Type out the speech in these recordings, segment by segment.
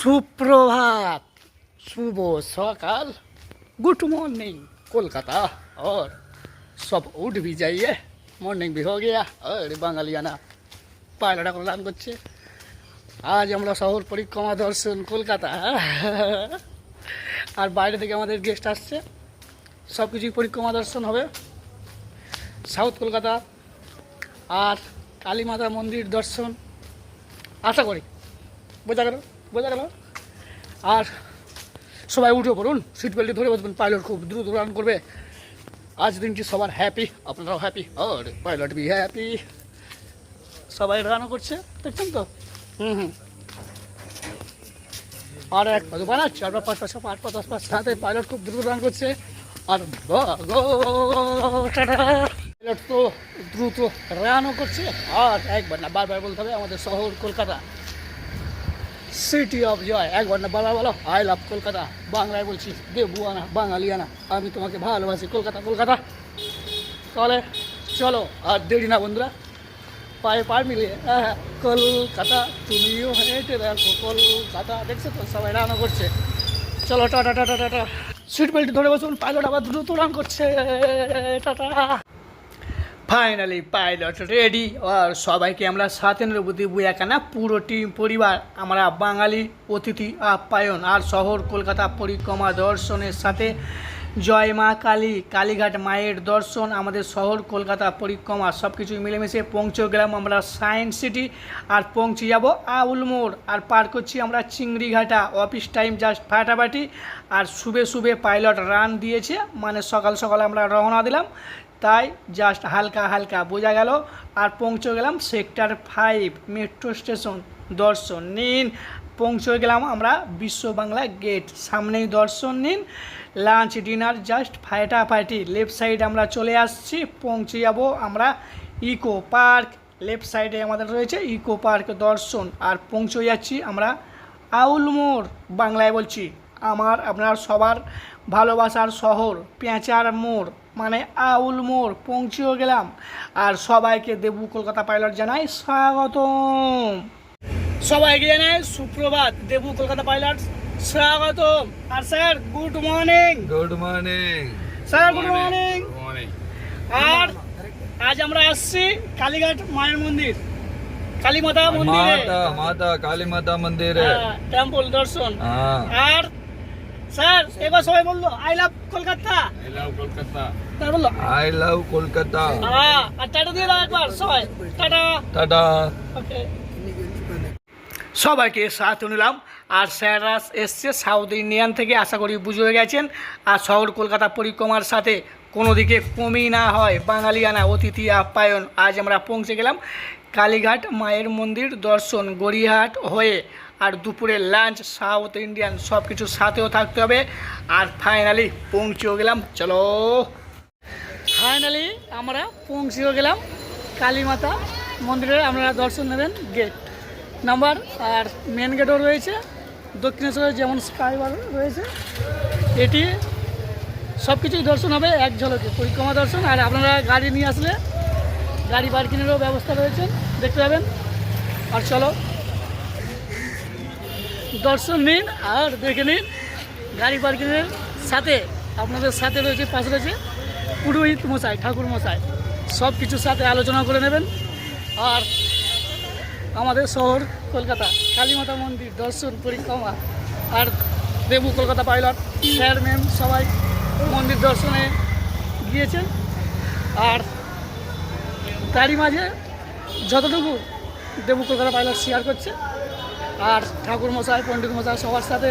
सुप्रभात शुभ सकाल good morning Kolkata और सब उठ भी जाइए মর্নিং भी हो गया और বাঙালিয়ানা পায়লাটা করে রান করছে আজ আমরা শহর পরিক্রমা দর্শন কলকাতা আর বাইরে থেকে আমাদের গেস্ট আসছে সব কিছুই পরিক্রমা দর্শন হবে সাউথ কলকাতা আর কালী মাতা মন্দির দর্শন আশা করি বোঝা গেল বোঝা গেল? আর সবাই উঠে পড়ুন সিট বেল্টে ধরে বসবেন পাইলট খুব দ্রুত রান করবে। আজ দিনটি সবার হ্যাপি আপনারাও হ্যাপি আর পাইলট বি হ্যাপি সবাই রানও করছে, দেখছেন তো? হুম হুম। আর এক পাঁচ পাঁচ চার পাঁচ পাঁচ পাঁচ পাঁচ পাঁচ পাঁচ সাথে পাইলট খুব দ্রুত রান করছে। আর পাইলট তো দ্রুত রানও করছে। আর একবার না, বারবার বলতে হবে আমাদের শহর কলকাতা। সিটি অফ জয় একবার না বাংলা বলো আই লাভ কলকাতা বাংলায় বলছি দেবুয়ানা বাঙালিয়ানা। আমি তোমাকে ভালোবাসি কলকাতা কলকাতা। তাহলে চলো আর দেরি না বন্ধুরা। পায়ে পায়ে মিলিয়ে হ্যাঁ হ্যাঁ, কলকাতা তুমিও হেঁটে দেখো কলকাতা। দেখছ তো সবাই রান্না করছে। চলো tata tata tata seat belt ধরে বসুন পাইলট আবার দ্রুত রান করছে। টাটা। ফাইনালি পাইলট রেডি আর সবাইকে আমরা সাথে নেবতী বুয়াকানা পুরো টিম পরিবার, আমরা বাঙালি অতিথি আপ্যায়ন আর শহর কলকাতা পরিক্রমা দর্শনের সাথে। জয় মা কালী, কালীঘাট মায়ের দর্শন, আমাদের শহর কলকাতা পরিক্রমা সব কিছুই মিলেমিশে পৌঁছে গেলাম আমরা সায়েন্স সিটি আর পৌঁছে যাব আউল মোড়। আর পার করছি আমরা চিংড়িঘাটা। অফিস টাইম জাস্ট ফাটাফাটি। আর শুভে শুভে পাইলট রান দিয়েছে। মানে সকাল সকাল আমরা রওনা দিলাম। তাই জাস্ট হালকা হালকা বোঝা গেল আর পৌঁছে গেলাম সেক্টর ফাইভ মেট্রো স্টেশন দর্শন নিন। পৌঁছে গেলাম আমরা বিশ্ব বাংলা গেট সামনেই দর্শন নিন। লাঞ্চ ডিনার জাস্ট ফাটাফাটি লেফট সাইড আমরা চলে আসছি, পৌঁছে যাব আমরা ইকো পার্ক লেফট সাইডে আমাদের রয়েছে ইকো পার্ক দর্শন। আর পৌঁছে যাচ্ছি আমরা আউল মোড়, বাংলায় বলছি, আমার, আপনার সবার ভালোবাসার শহর, পেঁচার মোড়। মানে আউল মোড় পৌঁছেও গেলাম। আর সবাইকে দেবু কলকাতা পাইলট জানাই স্বাগতম। সবাইকে জানাই সুপ্রভাত দেবু কলকাতা পাইলট স্বাগতম। আর sir good morning. Good morning. Sir good morning morning. আর আজ আমরা আসছি কালীঘাট মায়ের মন্দির। কালী মাতা মন্দিরে। মাতা মাতা কালী মাতা মন্দির। টেম্পল দর্শন। হ্যাঁ। আর স্যার এবার সবাই বলল I love Kolkata. I love Kolkata. তার বলল আই লাভ কলকাতা। হ্যাঁ আর টাটা দিয়ে দাও একবার সবাই। টাটা। টাটা। ওকে। সবাইকে সাথে নিলাম। আর স্যাররা এসছে সাউথ ইন্ডিয়ান থেকে আশা করি বুঝে গেছেন। আর শহর কলকাতা পরিক্রমার সাথে কোনো দিকে কমই না হয়। বাঙালিয়ানা অতিথি আপ্যায়ন। আজ আমরা পৌঁছে গেলাম কালীঘাট মায়ের মন্দির দর্শন গড়িয়াহাট হয়ে। আর দুপুরে লাঞ্চ সাউথ ইন্ডিয়ান সব কিছু সাথেও থাকতে হবে। আর ফাইনালি পৌঁছেও গেলাম, চলো। ফাইনালি আমরা পৌঁছেও গেলাম কালী মাতা মন্দিরে, আপনারা দর্শন নেবেন গেট নাম্বার আর মেন গেটও রয়েছে, দক্ষিণেশ্বরের যেমন স্কাইবার রয়েছে, এটি সব কিছুই দর্শন হবে এক ঝলকে। পরিক্রমা দর্শন, আর আপনারা গাড়ি নিয়ে আসলে গাড়ি পার্কিংয়েরও ব্যবস্থা রয়েছে, দেখতে পাবেন। আর চলো। দর্শন নিন আর দেখে নিন, গাড়ি পার্কিংয়ের সাথে আপনাদের সাথে রয়েছে, পাশে রয়েছে পুরোহিত মশাই, ঠাকুর মশাই। সব কিছুর সাথে আলোচনা করে নেবেন। আর আমাদের শহর কলকাতা, কালীমাতা মন্দির, দর্শন পরিক্রমা, আর Debu Kolkata pilot, sir, ma'am সবাই মন্দির দর্শনে গিয়েছেন। আর তারই মাঝে যতটুকু দেবু কলকাতা পাইলট শেয়ার করছে আর ঠাকুর মশাই পণ্ডিত মশাই সবার সাথে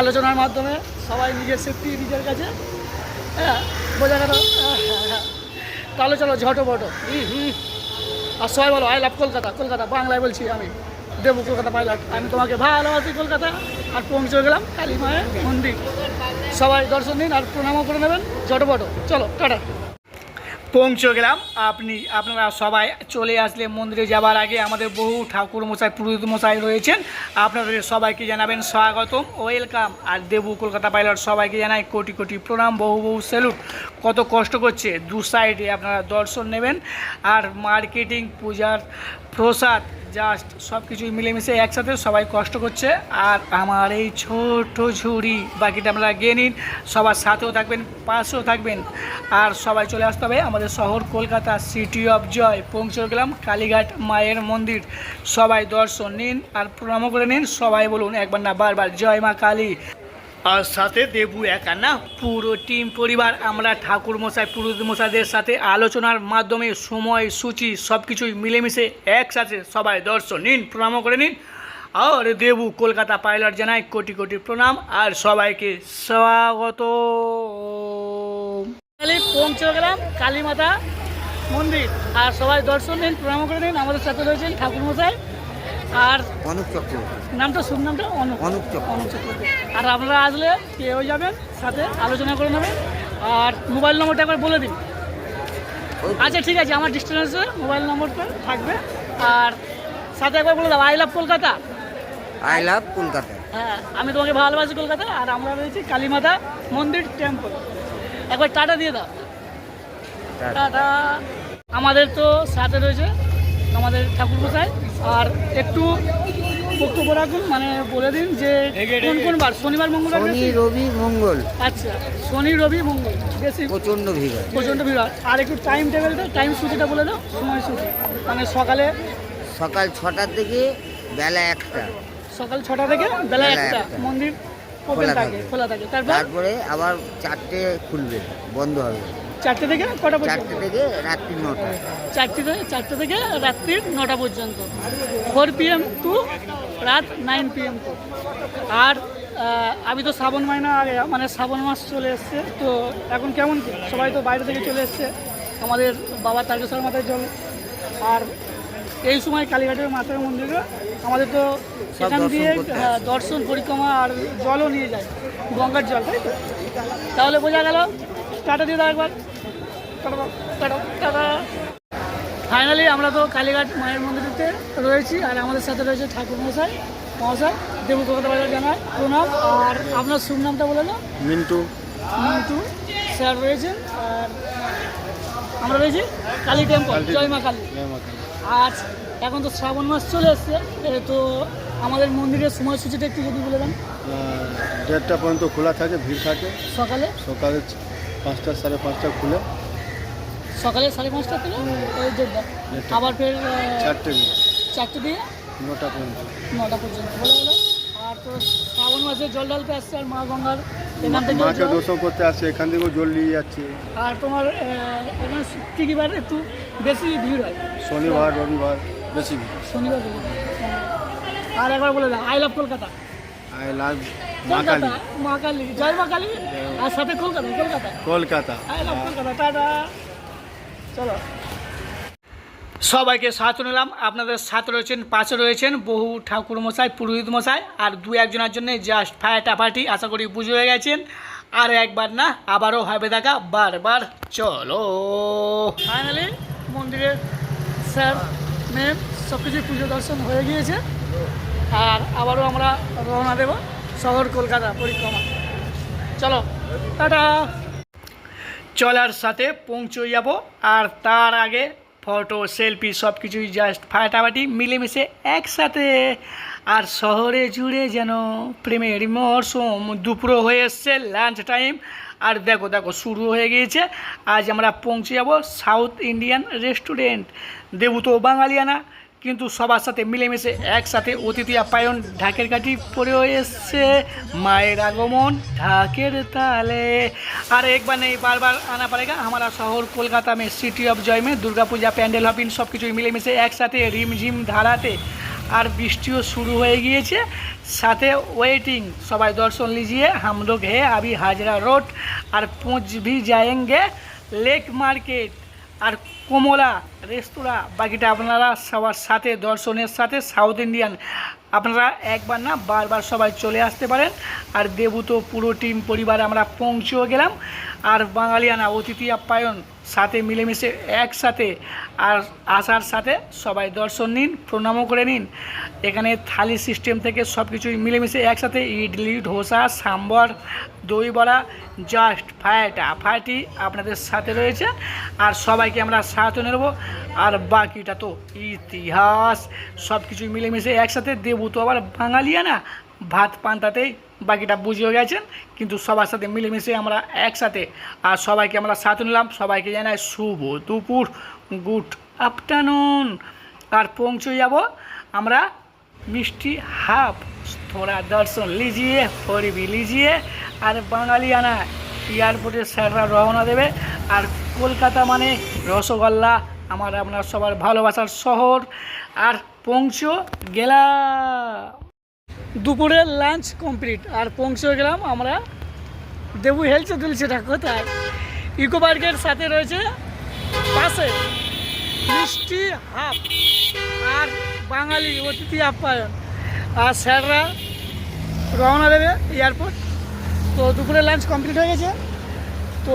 আলোচনার মাধ্যমে সবাই নিজের সেফটি নিজের কাছে হ্যাঁ বোঝা গেল। তাহলে চলো ঝটো বটো আর সবাই বলো আই লাভ কলকাতা কলকাতা, বাংলায় বলছি আমি। দেবু, কলকাতা পাইলট আমি তোমাকে ভালোবাসি কলকাতা। আর পৌঁছে গেলাম কালী মায়ের মন্দির। সবাই দর্শন দিন আর প্রণামও করে নেবেন। ঝটো বটো চলো, টাটা। পৌঁছে গেলাম। আপনি, আপনারা সবাই চলে আসলে মন্দিরে যাবার আগে আমাদের বহু ঠাকুর মশাই পুরোহিত মশাই রয়েছেন। আপনাদের সবাইকে জানাবেন স্বাগতম। ওয়েলকাম আর দেবু কলকাতা পাইলট সবাইকে জানাই কোটি কোটি প্রণাম, বহু বহু স্যালুট কত কষ্ট করছে, দু সাইডে আপনারা দর্শন নেবেন। আর মার্কেটিং পূজার প্রসাদ জাস্ট সব কিছুই মিলেমিশে একসাথে সবাই কষ্ট করছে। আর আমার এই ছোট ঝুড়ি, বাকিটা আপনারা গিয়ে নিন। সবার সাথেও থাকবেন, পাশেও থাকবেন। আর সবাই চলে আসতে হবে আমাদের শহর কলকাতা সিটি অফ জয় পৌঁছে গেলাম কালীঘাট মায়ের মন্দির। সবাই দর্শন নিন আর প্রণামও করে নিন। সবাই বলুন একবার না বারবার, জয় মা কালী। আর সাথে দেবু একা না। পুরো টিম পরিবার, আমরা ঠাকুর মশাই পুরোহিত মশাইদের সাথে আলোচনার মাধ্যমে সময়, সূচি সব কিছুই মিলেমিশে একসাথে সবাই দর্শন নিন, প্রণামও করে নিন। আর দেবু কলকাতা পাইলট জানাই কোটি কোটি প্রণাম আর সবাইকে স্বাগত। পৌঁছে গেলাম কালীমাতা মন্দির। আর সবাই দর্শন নিন প্রণাম করে নিন। আমাদের সাথে রয়েছেন ঠাকুর মশাই আর অনুপ চক্রবর্তী। নামটা শুভ নামটা অনুপ। অনুপ চক্রবর্তী। আর আপনারা আসলে কেউ যাবেন সাথে আলোচনা করে নেবেন। আর মোবাইল নম্বরটা একবার বলে দিন। আচ্ছা ঠিক আছে আমার ডিস্টেন্সে মোবাইল নম্বরটা থাকবে। আর সাথে একবার বলে দাও I love Kolkata. I love Kolkata. হ্যাঁ আমি তোমাকে ভালোবাসি কলকাতা। আর আমরা রয়েছি কালীমাতা মন্দির টেম্পল একবার টাটা দিয়ে দাও। টাটা। আমাদের তো সাথে রয়েছে আমাদের ঠাকুর মশাই আর একটু বক্তব্য রাখুন মানে বলে দিন যে কোন কোন বার? শনিবার মঙ্গলবার শনি রবি মঙ্গল। আচ্ছা শনি রবি মঙ্গল বেশি। প্রচণ্ড ভিড় হয়। প্রচণ্ড ভিড় হয়। আর একটু টাইম টেবিলটা টাইম সূচিটা বলে দাও সময় সূচি। মানে সকালে সকাল ছটার থেকে বেলা একটা। সকাল ছটা থেকে বেলা একটা। মন্দির খোলা থাকে থাকে। খোলা থাকে। তারপরে আবার চারটে খুলবে বন্ধ হবে। চারটে থেকে কটা পর্যন্ত? চারটে থেকে রাত্রি নটা। চারটে থেকে চারটে থেকে রাত্রির নটা পর্যন্ত। ফোর পিএম টু রাত নাইন পিএম টু আর আমি তো শ্রাবণ মাইনা আগে মানে শ্রাবণ মাস চলে এসছে তো এখন কেমন কি? সবাই তো বাইরে থেকে চলে এসছে। আমাদের বাবা তারকেশ্বর মাথায় জল। আর এই সময় কালীঘাটের মাতার মন্দিরে আমাদের তো সেখান দিয়ে হ্যাঁ, দর্শন পরিক্রমা আর জলও নিয়ে যায়। গঙ্গার জল তাই তো? তাহলে বোঝা গেল টাটা দিয়ে দাও একবার। টাটা ফাইনালি আমরা তো কালীঘাট মায়ের মন্দিরেতে রয়েছি আর আমাদের সাথে রয়েছে ঠাকুর মশাই মহাশয় দেবু কলকাতা বাজার জানায় প্রণাম। আর আপনার শুভ নামটা বলে দাও। মিন্টু। মিন্টু স্যার রয়েছেন আর আমরা রয়েছি কালী টেম্পল জয় মা কালী। আজ এখন তো শ্রাবণ মাস চলে এসছে তো আমাদের মন্দিরের সময়সূচিটা একটু যদি বলে দেন। দেড়টা পর্যন্ত খোলা থাকে ভিড় থাকে। সকালে? সকালে পাঁচটা সাড়ে পাঁচটা খুলে। সকালে সাড়ে পাঁচটা থেকে ওই দেড়টা। আবার ফের চারটে চারটে দিয়ে? নটা পর্যন্ত। নটা পর্যন্ত বলে গেলো আর তো শ্রাবণ মাসে জল ঢালতে আসছে আর মা গঙ্গার এখান থেকে মাকে দর্শন করতে আসছে এখান থেকেও জল নিয়ে যাচ্ছে। আর তোমার এখানে একটু বেশি ভিড় হয়। শনিবার রবিবার বেশি ভিড়। শনিবার আর একবার বলে দাও I love Kolkata. I love Kolkata Kali মা কালী জয় মা কালী আর সাথে Kolkata Kolkata. Kolkata. I love Kolkata. Tata. চলো। সবাইকে সাথে নিলাম। আপনাদের সাথে রয়েছেন পাশে রয়েছেন বহু ঠাকুর মশাই পুরোহিত মশাই আর দু একজনের জন্য জাস্ট ফাটাফাটি আশা করি বুঝে হয়ে গেছেন। আর একবার না আবারও হবে দেখা। বারবার চলো। ফাইনালি মন্দিরের স্যার ম্যাম সব কিছু পুজো দর্শন হয়ে গিয়েছে। আর আবারও আমরা রওনা দেব। শহর কলকাতা, পরিক্রমা। চলো, টাটা। চলার সাথে পৌঁছে যাব, আর তার আগে ফটো, সেলফি সব কিছুই জাস্ট ফাটাফাটি, মিলেমিশে একসাথে। আর শহরে জুড়ে যেন প্রেমের মরশুম, দুপুরও হয়ে এসছে লাঞ্চ টাইম আর দেখো দেখো, শুরু হয়ে গিয়েছে। আজ আমরা পৌঁছে যাব সাউথ ইন্ডিয়ান রেস্টুরেন্ট দেবু তো বাঙালিয়ানা। কিন্তু সবার সাথে মিলেমিশে একসাথে অতিথি আপ্যায়ন ঢাকের কাঠি পরে এসছে। মায়ের আগমন ঢাকের তালে। আর একবার নেই, বারবার আনা পড়েগা আমরা শহর, কলকাতা, মে সিটি অফ জয় মে দুর্গাপূজা প্যান্ডেল হবিন সব কিছুই মিলেমিশে একসাথে রিমঝিম ধারাতে। আর বৃষ্টিও শুরু হয়ে গিয়েছে। সাথে ওয়েটিং সবাই দর্শন লিজিয়ে হামলোক হে, আবি হাজরা রোড, আর পৌঁছ ভি যায়েঙ্গে লেক মার্কেট। আর কমলা রেস্তোরাঁ, বাকিটা আপনারা সবার সাথে, দর্শনের সাথে সাউথ ইন্ডিয়ান আপনারা একবার না, বারবার সবাই চলে আসতে পারেন। আর দেবু তো পুরো টিম পরিবার আমরা পৌঁছেও গেলাম। আর বাঙালিয়ানা অতিথি আপ্যায়ন সাথে মিলেমিশে একসাথে আর আসার সাথে সবাই দর্শন নিন, প্রণামও করে নিন। এখানে থালি সিস্টেম থেকে সব কিছুই মিলেমিশে একসাথে ইডলি, ধোসা, সাম্বর, দই বড়া জাস্ট ফায়াটা ফায়াটি আপনাদের সাথে রয়েছে। আর সবাইকে আমরা সাথে নেব আর বাকিটা তো ইতিহাস। সব কিছুই মিলেমিশে একসাথে। দেবু তো আবার বাঙালিয়া না। ভাত পান্তাতেই বাকিটা বুঝিয়ে গেছেন, কিন্তু সবার সাথে মিলেমিশে আমরা একসাথে, আর সবাইকে আমরা সাথে নিলাম। সবাইকে জানাই শুভ দুপুর, গুড আফটারনুন। আর পৌঁছে যাব আমরা মিষ্টি হাফ, থোড়া দর্শন লিজিয়ে, হরিবি লিজিয়ে, আর বাঙালিয়ানা এয়ারপোর্টে স্যাররা রওনা দেবে। আর কলকাতা মানে রসগোল্লা, আমার আপনার সবার ভালোবাসার শহর। আর পৌঁছ গেলা দুপুরের লাঞ্চ কমপ্লিট আর পৌঁছে গেলাম আমরা দেবু হেলছে দুলছেটা কোথায়? ইকো পার্কের সাথে রয়েছে পাশে মিষ্টি হাফ আর বাঙালি অতিথি আপ্যায়ন। আর স্যাররা রওনা দেবে এয়ারপোর্ট তো দুপুরে লাঞ্চ কমপ্লিট হয়ে গেছে। তো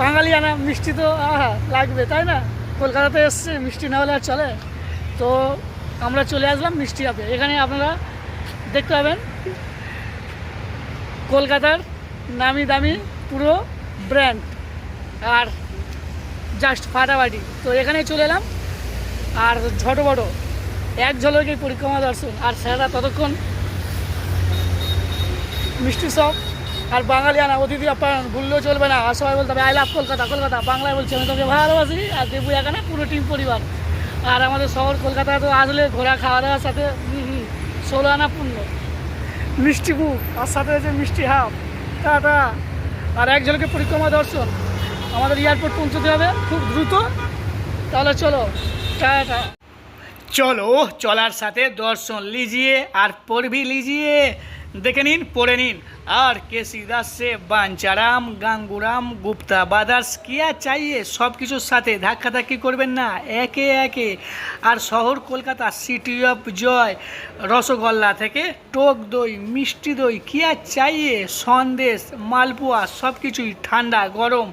বাঙালি আনা মিষ্টি তো, আহা, লাগবে, তাই না? কলকাতাতে এসছে, মিষ্টি না হলে আর চলে। তো আমরা চলে আসলাম মিষ্টি আপে এখানে আপনারা দেখতে পাবেন। কলকাতার নামি দামি পুরো ব্র্যান্ড আর জাস্ট ফাটাফাটি। তো এখানে চলে এলাম। আর ছোট বড়, এক ঝলকে পরিক্রমা দর্শন। আর স্যাররা ততক্ষণ মিষ্টি সব। আর বাঙালি আনা অতিথি আপ্যায়ন, ভুললেও চলবে না। আর সবাই বলতে হবে আই লাভ কলকাতা কলকাতা। বাংলায় বলছি, আমি তোকে ভালোবাসি আর দেবু এখানে পুরো টিম পরিবার। আর আমাদের শহর কলকাতা তো আসলে ঘোরা খাওয়া দাওয়ার সাথে ষোলো আনা পূর্ণ। মিষ্টি বুক আর সাথে রয়েছে মিষ্টি হাফ। টাটা। আর একজনকে পরিক্রমা দর্শন আমাদের এয়ারপোর্ট পৌঁছতে হবে খুব দ্রুত। তাহলে চলো, টাটা। চলো, চলার সাথে দর্শন লিজিয়ে আর পড়বি লিজিয়ে। দেখে নিন, পড়ে নিন। আর কেসি দাস বাঞ্চারাম, গাঙ্গুরাম, গুপ্তা, বাদার্স কি আর চাইয়ে সব কিছুর সাথে ধাক্কাধাক্কি করবেন না। একে একে। আর শহর Kolkata city of joy rasgulla থেকে টক দই, মিষ্টি দই কি আর চাইয়ে সন্দেশ, মালপোয়া সব কিছুই ঠান্ডা, গরম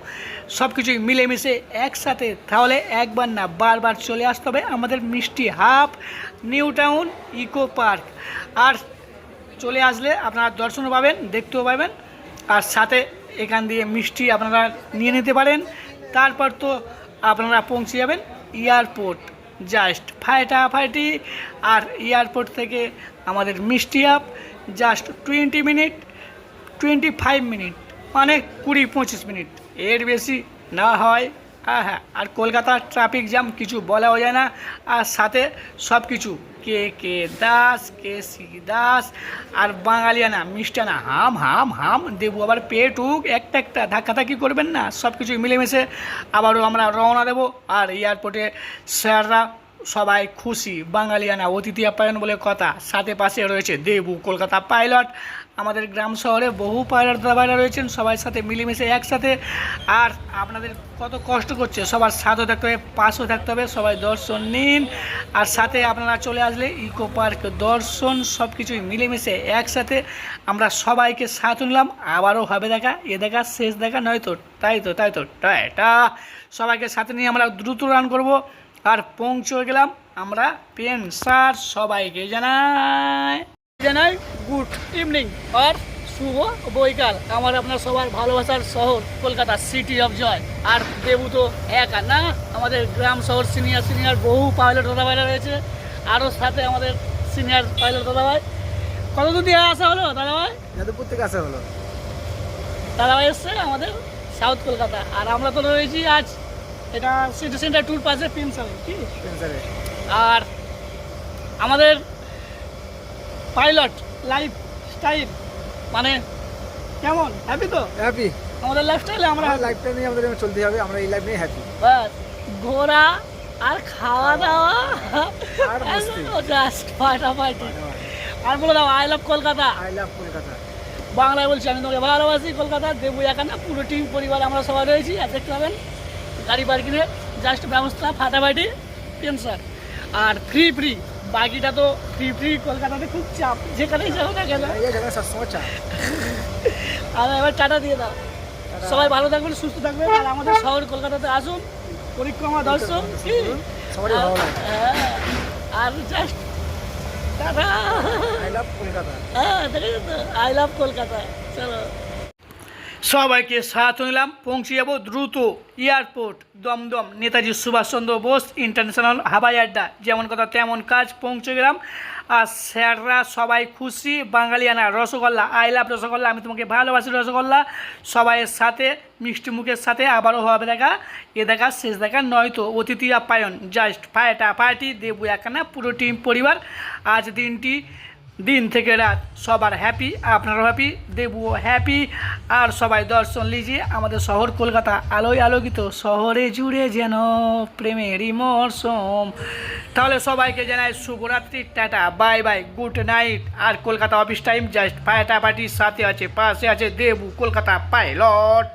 সব কিছুই মিলেমিশে একসাথে। তাহলে একবার না বারবার চলে আসতে হবে আমাদের মিষ্টি hub new town eco park. আর চলে আসলে আপনারা দর্শনও পাবেন, দেখতেও পাবেন। আর সাথে এখান দিয়ে মিষ্টি আপনারা নিয়ে নিতে পারেন। তারপর তো আপনারা পৌঁছে যাবেন এয়ারপোর্ট, জাস্ট ফাটাফাটি আর এয়ারপোর্ট থেকে আমাদের মিষ্টি up, just twenty minute, twenty five minute মানে কুড়ি পঁচিশ মিনিট। এর বেশি না হয়। হ্যাঁ হ্যাঁ আর কলকাতার ট্রাফিক জ্যাম কিছু বলাও যায় না। আর সাথে সব কিছু K K Das, K C Das, আর বাঙালিয়ানা মিষ্টানা হাম হাম হাম, দেবু আবার পেটুক, একটা একটা ধাক্কাধাক্কি করবেন না সব কিছু মিলেমিশে আবারও আমরা রওনা দেবো। আর এয়ারপোর্টে স্যাররা সবাই খুশি বাঙালিয়ানা অতিথি আপ্যায়ন বলে কথা, সাথে পাশে রয়েছে দেবু, কলকাতা পাইলট আমাদের গ্রাম শহরে বহু পাইলট দাদাভাইরা রয়েছেন সবার সাথে মিলেমিশে একসাথে। আর আপনাদের কত কষ্ট করছে, সবার সাথেও থাকতে হবে, পাশেও থাকতে হবে, সবাই দর্শন নিন। আর সাথে আপনারা চলে আসলে ইকো পার্ক দর্শন সব কিছুই মিলেমিশে একসাথে আমরা সবাইকে সাথ নিলাম। আবারও হবে দেখা, এ দেখা, শেষ দেখা নয় তো তাই তো তাই তো এটা সবাইকে সাথে নিয়ে আমরা দ্রুত রান করব। আর পৌঁছে গেলাম আমরা পেন স্যার সবাইকে জানাই। জানাই গুড ইভিনিং আর শুভ বৈকাল। আমার আপনার সবার ভালোবাসার শহর কলকাতা সিটি অফ জয় আর দেবু তো একা না আমাদের গ্রাম শহর সিনিয়র সিনিয়র বহু পাইলট দাদাভাইরা রয়েছে। আরও সাথে আমাদের সিনিয়র পাইলট দাদাভাই। কতদূর দিয়ে আসা হলো দাদাভাই? যাদবপুর থেকে আসা হলো। দাদাভাই এসছে আমাদের সাউথ কলকাতা। আর আমরা তো রয়েছি আজ এটা সিটি সেন্টার ট্যুর পাশে পেনশন কি? আর আমাদের পাইলট লাইফ স্টাইল। মানে কেমন? হ্যাপি তো? হ্যাপি আমাদের লাইফস্টাইলে আমরা লাইফটা নিয়ে আমাদের চলতে হবে আমরা এই লাইফ নিয়ে হ্যাপি বাস ঘোরা আর খাওয়া দাওয়া আর মস্তি। জাস্ট ফাটাফাটি আর বলে দাও I love Kolkata. I love Kolkata. বাংলায় বলছি আমি তোমাকে ভালোবাসি কলকাতা দেবু এখানে পুরো টিম পরিবার আমরা সবাই রয়েছি আর দেখতে পাবেন গাড়ি পার্কিংয়ের জাস্ট ব্যবস্থা ফাটাফাটি পেনশন। আর ফ্রি ফ্রি বাকিটা তো ফ্রি ফ্রি কলকাতাতে খুব চাপ। যেখানেই যাব না কেন? সবসময় আর এবার টাটা দিয়ে দাও। সবাই ভালো থাকবেন সুস্থ থাকবেন আর আমাদের শহর কলকাতাতে আসুন। পরিক্রমা দর্শন। কি? সবারই ভালো হ্যাঁ, আর just tata. I love Kolkata. হ্যাঁ তো? I love Kolkata. চলো। সবাইকে স্বাগত নিলাম। পৌঁছে যাব দ্রুত এয়ারপোর্ট। দমদম, নেতাজি সুভাষচন্দ্র বোস ইন্টারন্যাশনাল হাওয়াই আড্ডা। যেমন কথা তেমন কাজ, পৌঁছে গেলাম। আর স্যাররা সবাই খুশি, বাঙালিয়ানা রসগোল্লা আই লাভ রসগোল্লা, আমি তোমাকে ভালোবাসি রসগোল্লা। সবাইয়ের সাথে, মিষ্টি মুখের সাথে আবারও হবে দেখা। এ দেখা, শেষ দেখা নয়তো অতিথি আপ্যায়ন। জাস্ট ফায়টা ফায়াটি দেবু একখানা পুরো টিম পরিবার। আজ দিনটি দিন থেকে রাত সবার হ্যাপি আপনারাও হ্যাপি দেবুও হ্যাপি আর সবাই দর্শন লিজিয়ে আমাদের শহর কলকাতা আলোয় আলোকিত শহরে জুড়ে যেন প্রেমেরই মরশুম তাহলে সবাইকে জানাই শুভরাত্রি, tata bye bye good night আর কলকাতা অফিস টাইম জাস্ট ফাটাফাটির সাথে আছে, পাশে আছে দেবু, কলকাতা পাইলট